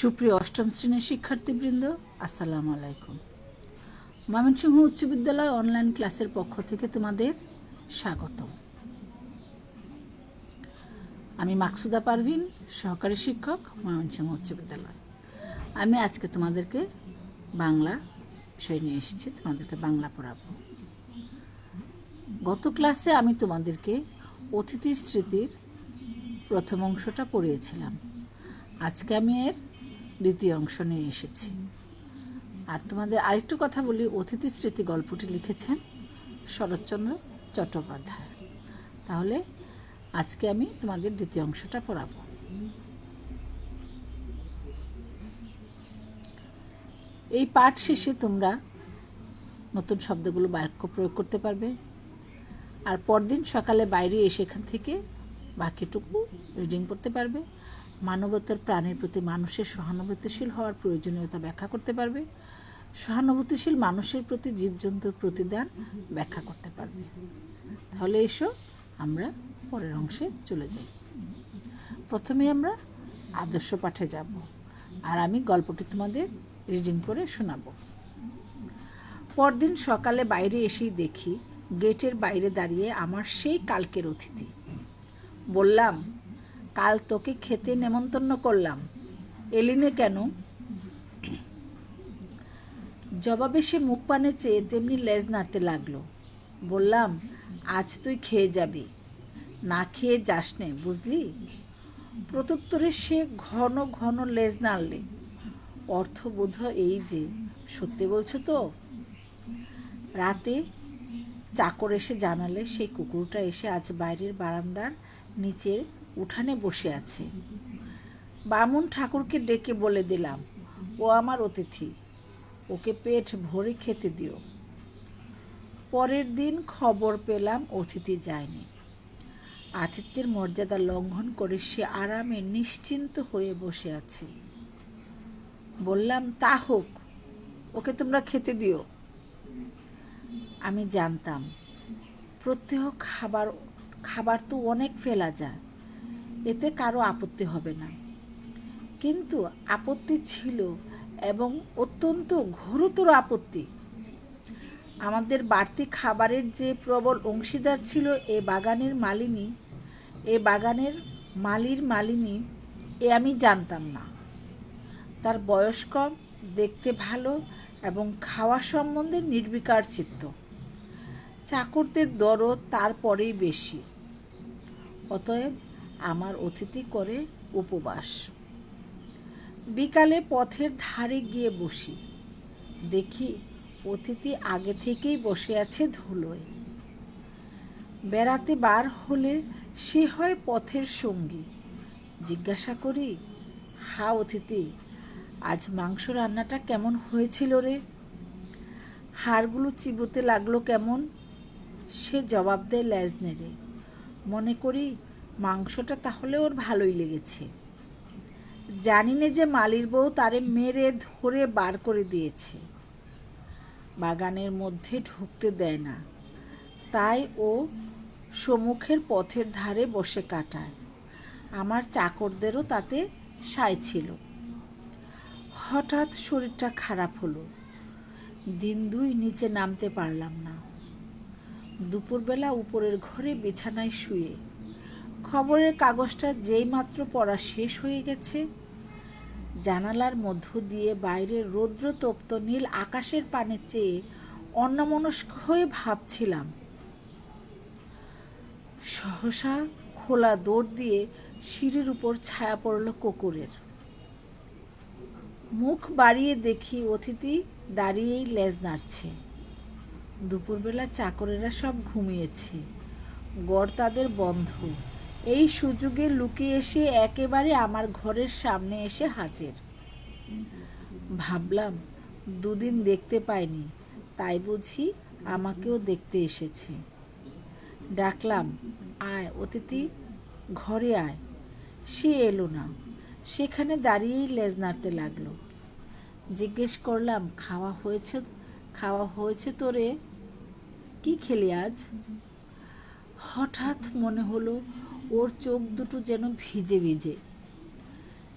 সুপ্রিয় অষ্টম শ্রেণির শিক্ষার্থীবৃন্দ, আসসালামু আলাইকুম। ময়মনসিংহ উচ্চ বিদ্যালয় অনলাইন ক্লাসের পক্ষ থেকে তোমাদের স্বাগত আমি মাকসুদা পারভিন, সহকারী শিক্ষক, ময়মনসিংহ উচ্চ বিদ্যালয়। আমি আজকে তোমাদেরকে বাংলা বিষয় নিয়ে এসেছি, তোমাদেরকে বাংলা পড়াবো। গত ক্লাসে আমি তোমাদেরকে অতিথির স্মৃতির প্রথম অংশটা পড়িয়েছিলাম। আজকে আমি এর দ্বিতীয় অংশ নিয়ে এসেছি। আর তোমাদের আরেকটু কথা বলি, অতিথি স্মৃতি গল্পটি লিখেছেন শরৎচন্দ্র চট্টোপাধ্যায়। তাহলে আজকে আমি তোমাদের দ্বিতীয় অংশটা পড়াবো। এই পাঠ শেষে তোমরা নতুন শব্দগুলো বাক্য প্রয়োগ করতে পারবে। আর পরদিন সকালে বাইরে এসে এখান থেকে বাকিটুকু রিডিং করতে পারবে। মানবতার প্রাণের প্রতি মানুষের সহানুভূতিশীল হওয়ার প্রয়োজনীয়তা ব্যাখ্যা করতে পারবে। সহানুভূতিশীল মানুষের প্রতি জীবজন্তুর প্রতিদান ব্যাখ্যা করতে পারবে। তাহলে এসো আমরা পরের অংশে চলে যাই। প্রথমে আমরা আদর্শ পাঠে যাব আর আমি গল্পটি তোমাদের রিডিং করে শোনাবো। পরদিন সকালে বাইরে এসেই দেখি গেটের বাইরে দাঁড়িয়ে আমার সেই কালকের অতিথি। বললাম কাল তোকে খেতে নেমন্তন্ন করলাম। এলিনে কেন? জবাবে সে মুখ পানে চেয়ে তেমনি লেজ নাড়তে লাগল। বললাম, আজ তুই খেয়ে যাবি। না খেয়ে যাস নে বুঝলি? প্রত্যুত্তরে সে ঘন ঘন লেজ নাড়লে। অর্থ অর্থবোধ এই যে, সত্যি বলছো তো? রাতে চাকর এসে জানালে সেই কুকুরটা এসে আজ বাইরের বারান্দার নিচের উঠানে বসে আছে। বামুন ঠাকুরকে ডেকে বলে দিলাম, ও আমার অতিথি, ওকে পেট ভরে খেতে দিও। পরের দিন খবর পেলাম অতিথি যায়নি। আতিথ্যের মর্যাদা লঙ্ঘন করে সে আরামে নিশ্চিন্ত হয়ে বসে আছে। বললাম, তা হোক, ওকে তোমরা খেতে দিও। আমি জানতাম, প্রত্যহ খাবার খাবার তো অনেক ফেলা যায়। এতে কারও আপত্তি হবে না। কিন্তু আপত্তি ছিল এবং অত্যন্ত ঘোরতর আপত্তি। আমাদের বাড়তি খাবারের যে প্রবল অংশীদার ছিল এ বাগানের মালিনী, এ বাগানের মালির মালিনী, এ আমি জানতাম না। তার বয়স কম, দেখতে ভালো এবং খাওয়া সম্বন্ধে নির্বিকার চিত্ত। চাকরদের দরও তারপরেই বেশি। অতএব আমার অতিথি করে উপবাস। বিকালে পথের ধারে গিয়ে বসি। দেখি অতিথি আগে থেকেই বসে আছে ধুলোয়। বেড়াতে বার হলে সে হয় পথের সঙ্গী। জিজ্ঞাসা করি, হা অতিথি, আজ মাংস রান্নাটা কেমন হয়েছিল রে? হাড়গুলো চিবোতে লাগল কেমন? সে জবাব দেয় ল্যাজ নেড়ে। মনে করি মাংসটা তাহলে ওর ভালোই লেগেছে। জানি না যে মালির বউ তারে মেরে ধরে বার করে দিয়েছে। বাগানের মধ্যে ঢুকতে দেয় না। তাই ও সম্মুখের পথের ধারে বসে কাটায়। আমার চাকরদেরও তাতে সায় ছিল। হঠাৎ শরীরটা খারাপ হলো। দিন দুই নিচে নামতে পারলাম না। দুপুরবেলা উপরের ঘরে বিছানায় শুয়ে খবরের কাগজটা যেই মাত্র পড়া শেষ হয়ে গেছে, জানালার মধ্য দিয়ে বাইরের রৌদ্র তপ্ত নীল আকাশের পানে চেয়ে অন্যমনস্ক হয়ে ভাবছিলাম, সহসা খোলা দৌড় দিয়ে সিঁড়ির উপর ছায়া পড়ল কুকুরের। মুখ বাড়িয়ে দেখি অতিথি দাঁড়িয়েই লেজ নাড়ছে। দুপুরবেলা চাকরেরা সব ঘুমিয়েছে, গড় তাদের বন্ধ। এই সুযোগে লুকিয়ে এসে একেবারে আমার ঘরের সামনে এসে হাজির। ভাবলাম, দুদিন দেখতে পাইনি, তাই বুঝি আমাকেও দেখতে এসেছে। ডাকলাম, আয় অতিথি, ঘরে আয়। সে এলো না। সেখানে দাঁড়িয়েই লেজ নাড়তে লাগল। জিজ্ঞেস করলাম, খাওয়া হয়েছে খাওয়া হয়েছে তোরে? কি খেলি আজ? হঠাৎ মনে হলো ওর চোখ দুটো যেন ভিজে ভিজে।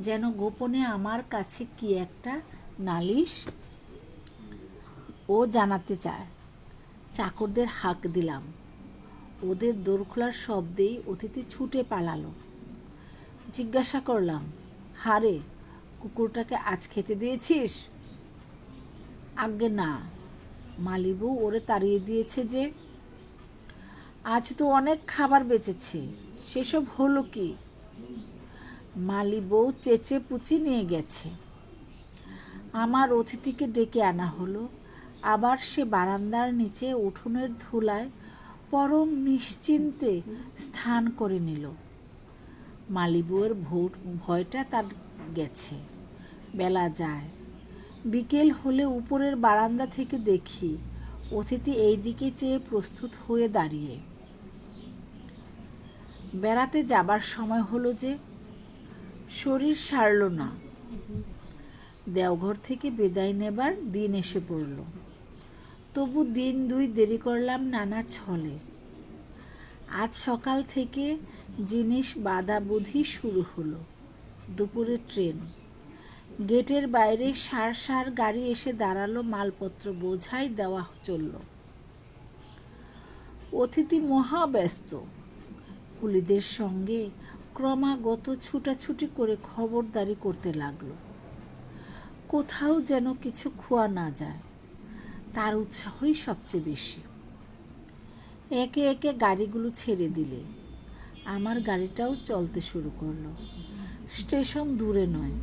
যেন গোপনে আমার কাছে কি একটা নালিশ? ও জানাতে চায়। চাকরদের হাঁক দিলাম। ওদের দোর খোলার শব্দেই অতিথি ছুটে পালালো। জিজ্ঞাসা করলাম, হারে, কুকুরটাকে আজ খেতে দিয়েছিস? আজ্ঞে, না। মালিবু ওরে তাড়িয়ে দিয়েছে যে, আজ তো অনেক খাবার বেঁচেছে। সেসব হলো কি? মালি বউ চেঁচে পুচি নিয়ে গেছে। আমার অতিথিকে ডেকে আনা হলো। আবার সে বারান্দার নিচে উঠোনের ধুলায় পরম নিশ্চিন্তে স্থান করে নিল। মালিবুয়ের ভোট, ভয়টা তার গেছে। বেলা যায়। বিকেল হলে উপরের বারান্দা থেকে দেখি অতিথি এই দিকে চেয়ে প্রস্তুত হয়ে দাঁড়িয়ে। বেড়াতে যাবার সময় হলো যে, শরীর সারল না। দেওঘর থেকে বিদায় নেবার দিন এসে পড়ল। তবু দিন দুই দেরি করলাম নানা ছলে। আজ সকাল থেকে জিনিস বাদাবুধি শুরু হলো। দুপুরে ট্রেন। গেটের বাইরে সার সার গাড়ি এসে দাঁড়াল, মালপত্র বোঝাই দেওয়া চলল। অতিথি মহা ব্যস্ত কুলিদের সঙ্গে ক্রমাগত ছুটাছুটি করে খবরদারি করতে লাগল। কোথাও যেন কিছু খোয়া না যায়, তার উৎসাহই সবচেয়ে বেশি। একে একে গাড়িগুলো ছেড়ে দিলে, আমার গাড়িটাও চলতে শুরু করল। স্টেশন দূরে নয়,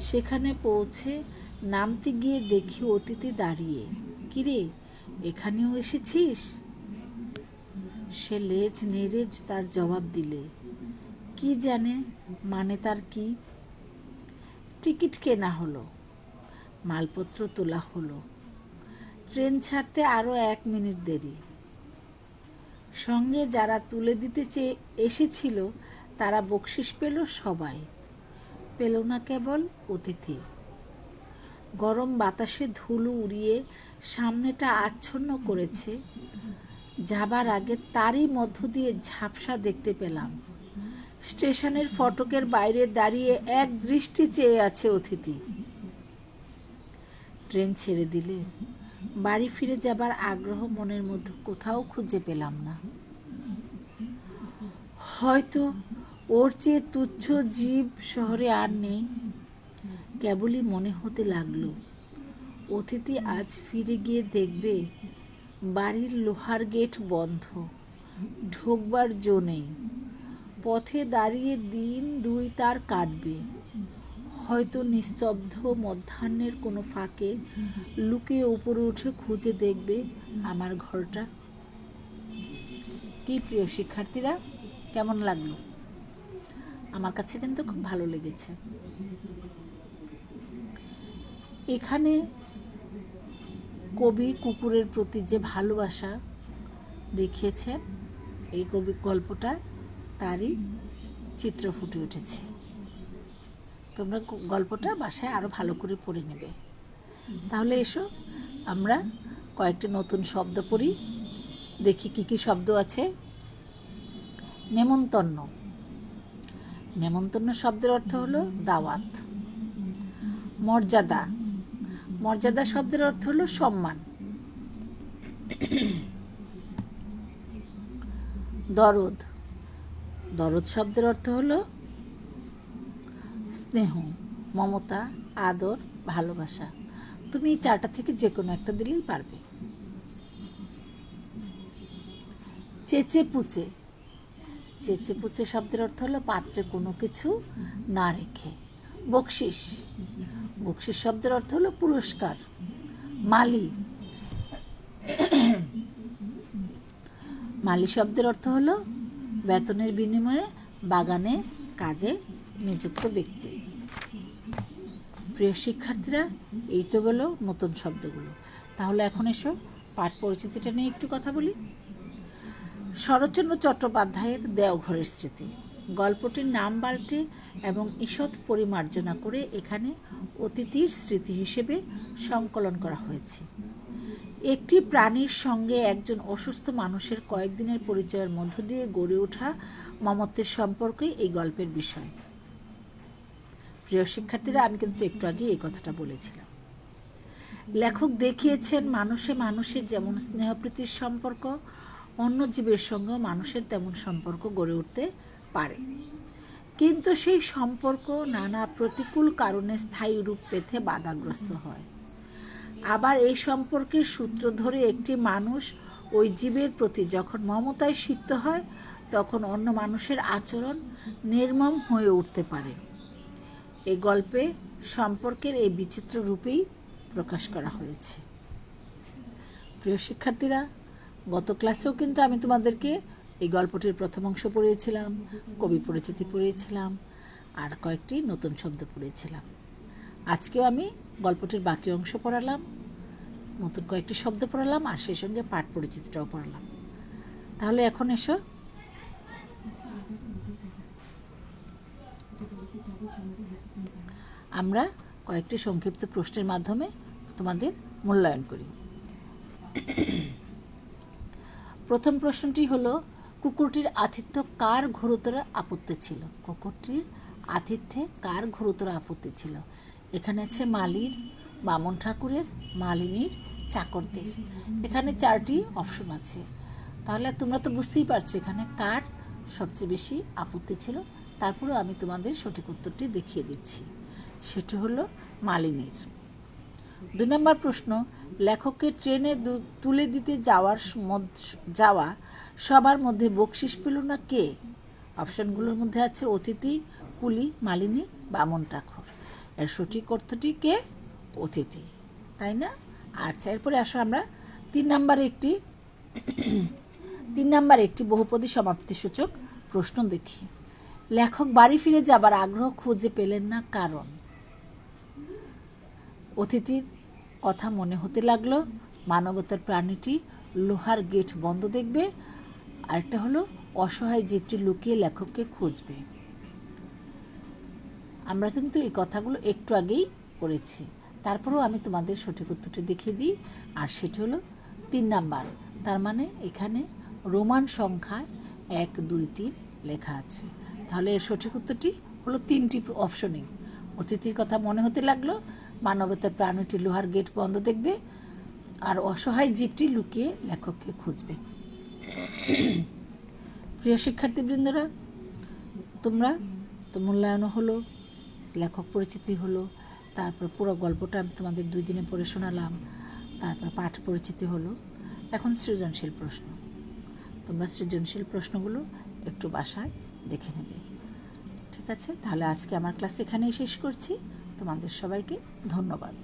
সেখানে পৌঁছে নামতে গিয়ে দেখি অতিথি দাঁড়িয়ে, কিরে, এখানেও এসেছিস? সে লেজ নেড়ে তার জবাব দিলে। কি জানে মানে তার কি? টিকিট কেনা হলো, মালপত্র তোলা হলো। ট্রেন ছাড়তে আরও এক মিনিট দেরি। সঙ্গে যারা তুলে দিতে চেয়ে এসেছিল, তারা বকশিস পেল সবাই। পেল না কেবল অতিথি। গরম বাতাসে ধুলো উড়িয়ে সামনেটা আচ্ছন্ন করেছে। যাবার আগে তারই মধ্য দিয়ে ঝাপসা দেখতে পেলাম। স্টেশনের ফটকের বাইরে দাঁড়িয়ে এক দৃষ্টি চেয়ে আছে অতিথি। ট্রেন ছেড়ে দিলে। বাড়ি ফিরে যাবার আগ্রহ মনের মধ্যে কোথাও খুঁজে পেলাম না। হয়তো ওর চেয়ে তুচ্ছ জীব শহরে আর নেই। কেবলই মনে হতে লাগল, অতিথি আজ ফিরে গিয়ে দেখবে বাড়ির লোহার গেট বন্ধ। ঢোকবার জো নেই। পথে দাঁড়িয়ে দিন দুই তার কাটবে। হয়তো নিস্তব্ধ মধ্যাহ্নের কোনো ফাঁকে লুকিয়ে উপরে উঠে খুঁজে দেখবে আমার ঘরটা। কি প্রিয় শিক্ষার্থীরা, কেমন লাগল? আমার কাছে কিন্তু খুব ভালো লেগেছে। এখানে কবি কুকুরের প্রতি যে ভালোবাসা দেখিয়েছে, এই কবি গল্পটা তারই চিত্র ফুটে উঠেছে। তোমরা গল্পটা বাসায় আরও ভালো করে পড়ে নেবে। তাহলে এসো, আমরা কয়েকটি নতুন শব্দ পড়ি, দেখি কি কি শব্দ আছে। নেমন্তন্ন। নেমন্তন্ন শব্দের অর্থ হলো দাওয়াত, মর্যাদা। মর্যাদা শব্দের অর্থ হলো সম্মান। দরদ। দরদ শব্দের অর্থ হলো স্নেহ, মমতা, আদর, ভালোবাসা। তুমি এই চারটা থেকে যে কোনো একটা দিলেই পারবে। চেচে পুচে। চেচে পুচে শব্দের অর্থ হলো পাত্রে কোনো কিছু না রেখে। বকশিস। বকশিস শব্দের অর্থ হলো পুরস্কার, মালি। মালি শব্দের অর্থ হলো বেতনের বিনিময়ে বাগানে কাজে নিযুক্ত ব্যক্তি। প্রিয় শিক্ষার্থীরা, এই তো গেল নতুন শব্দগুলো। তাহলে এখন এসো পাঠ পরিচিতিটা নিয়ে একটু কথা বলি। শরৎচন্দ্র চট্টোপাধ্যায়ের দেওঘরের স্মৃতি। গল্পটির নাম পাল্টে এবং ঈষৎ পরিমার্জনা করে এখানে অতিথির স্মৃতি হিসেবে সংকলন করা হয়েছে। একটি প্রাণীর সঙ্গে একজন অসুস্থ মানুষের কয়েকদিনের পরিচয়ের মধ্য দিয়ে গড়ে ওঠা মমত্বের সম্পর্কে এই গল্পের বিষয়। প্রিয় শিক্ষার্থীরা, আমি কিন্তু একটু আগে এই কথাটা বলেছিলাম। লেখক দেখিয়েছেন, মানুষে মানুষের যেমন স্নেহপ্রীতির সম্পর্ক, অন্য জীবের সঙ্গেও মানুষের তেমন সম্পর্ক গড়ে উঠতে পারে। কিন্তু সেই সম্পর্ক নানা প্রতিকূল কারণে স্থায়ী রূপ পেতে বাধাগ্রস্ত হয়। আবার এই সম্পর্কের সূত্র ধরে একটি মানুষ ওই জীবের প্রতি যখন মমতায় সিক্ত হয়, তখন অন্য মানুষের আচরণ নির্মম হয়ে উঠতে পারে। এই গল্পে সম্পর্কের এই বিচিত্র রূপেই প্রকাশ করা হয়েছে। প্রিয় শিক্ষার্থীরা, গত ক্লাসেও কিন্তু আমি তোমাদেরকে এই গল্পটির প্রথম অংশ পড়িয়েছিলাম, কবি পরিচিতি পড়িয়েছিলাম, আর কয়েকটি নতুন শব্দ পড়িয়েছিলাম। আজকেও আমি গল্পটির বাকি অংশ পড়ালাম, নতুন কয়েকটি শব্দ পড়ালাম, আর সেই সঙ্গে পাঠ পরিচিতিটাও পড়ালাম। তাহলে এখন এসো। আমরা কয়েকটি সংক্ষিপ্ত প্রশ্নের মাধ্যমে তোমাদের মূল্যায়ন করি। প্রথম প্রশ্নটি হলো কুকুরটির আতিথ্য কার ঘোরতর আপত্তি ছিল? কুকুরটির আতিথ্যে কার ঘোরতর আপত্তি ছিল? এখানে আছে মালির, বামন ঠাকুরের, মালিনীর, চাকরদের। এখানে চারটি অপশন আছে। তাহলে তোমরা তো বুঝতেই পারছ, এখানে কার সবচেয়ে বেশি আপত্তি ছিল। তারপরেও আমি তোমাদের সঠিক উত্তরটি দেখিয়ে দিচ্ছি। সেটি হলো মালিনীর। দুই নম্বর প্রশ্ন লেখককে ট্রেনে তুলে দিতে যাওয়ার যাওয়া সবার মধ্যে বকশিস পেল না কে? অপশনগুলোর মধ্যে আছে অতিথি, কুলি, মালিনী বামন ঠাকুর এর সঠিক অর্থটি কে? অতিথি। তাই না? আচ্ছা এরপরে আসো আমরা। তিন নাম্বার একটি, তিন নাম্বার একটি বহুপদী সমাপ্তি সূচক প্রশ্ন দেখি। লেখক বাড়ি ফিরে যাবার আগ্রহ খুঁজে পেলেন না কারণ? অতিথির কথা মনে হতে লাগল, মানবতার প্রাণীটি লোহার গেট বন্ধ দেখবে আরেকটা হলো, অসহায় জীবটি লুকিয়ে লেখককে খুঁজবে। আমরা কিন্তু এই কথাগুলো একটু আগেই পড়েছি। তারপরেও আমি তোমাদের সঠিক উত্তরটি দেখিয়ে দিই। আর সেটি হলো, তিন নাম্বার, তার মানে এখানে রোমান সংখ্যায় এক, দুই, তিন লেখা আছে। তাহলে এর সঠিক উত্তরটি হলো তিনটি অপশনই। অতিথির কথা মনে হতে লাগল, মানবতার প্রাণীটি লোহার গেট বন্ধ দেখবে, আর অসহায় জীবটি লুকিয়ে লেখককে খুঁজবে। প্রিয় শিক্ষার্থীবৃন্দরা, তোমরা তো মূল্যায়নও হলো, লেখক পরিচিতি হলো, তারপর পুরো গল্পটা আমি তোমাদের দুই দিনে পড়ে শোনালাম, তারপর পাঠ পরিচিতি হলো। এখন সৃজনশীল প্রশ্ন। তোমরা সৃজনশীল প্রশ্নগুলো একটু বাসায় দেখে নেবে। ঠিক আছে? তাহলে আজকে আমার ক্লাস এখানেই শেষ করছি। তোমাদের সবাইকে ধন্যবাদ।